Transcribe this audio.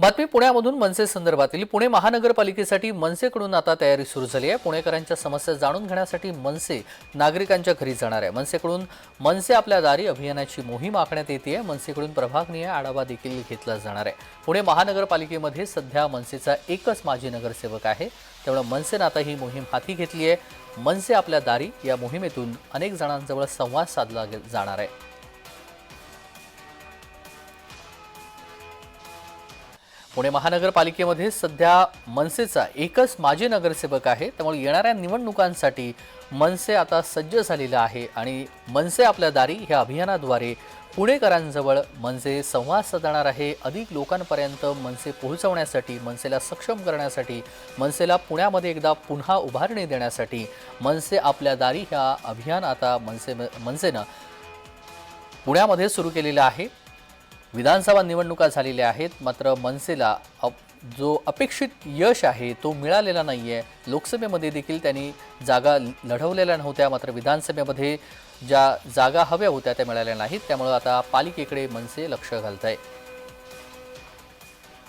बातमी पुण्यामधून मनसे संदर्भातील. पुणे महानगरपालिकेसाठी मनसेकडून आता तयारी सुरू झाली आहे. पुणेकरांच्या समस्या जाणून घेण्यासाठी मनसे नागरिकांच्या घरी जाणार आहे. मनसेकडून मनसे आपल्या दारी अभियानाची मोहीम आखण्यात येते. आहे मनसेकडून प्रभागनीय आढावा देखील घेतला जाणार आहे. पुणे महानगरपालिकेमध्ये सध्या मनसेचा एकच माजी नगरसेवक आहे. त्यामुळे मनसेनं आता ही मोहीम हाती घेतली आहे. मनसे आपल्या दारी या मोहिमेतून अनेक जणांजवळ संवाद साधला गे- जाणार आहे. पुणे महानगरपालिकेमध्ये सध्या मनसेचा एकच माजी नगरसेवक आहे. त्यामुळे येणाऱ्या निवडणुकांसाठी मनसे आता सज्ज झालेलं आहे आणि मनसे आपल्या दारी ह्या अभियानाद्वारे पुणेकरांजवळ मनसे संवाद साधणार आहे. अधिक लोकांपर्यंत मनसे पोहोचवण्यासाठी मनसेला सक्षम करण्यासाठी मनसेला पुण्यामध्ये एकदा पुन्हा उभारणी देण्यासाठी मनसे आपल्या दारी ह्या अभियान आता मनसे मनसेनं पुण्यामध्ये सुरू केलेलं आहे. विधानसभा निवडणुका झालेल्या आहेत मात्र मनसेला अप- जो अपेक्षित यश आहे तो मिळालेला नाही आहे लोकसभेमध्ये देखील त्यांनी जागा लढवलेल्या नव्हत्या मात्र विधानसभेमध्ये ज्या जागा हव्या होत्या त्या मिळाल्या नाहीत. त्यामुळं आता पालिकेकडे मनसे लक्ष घालत आहे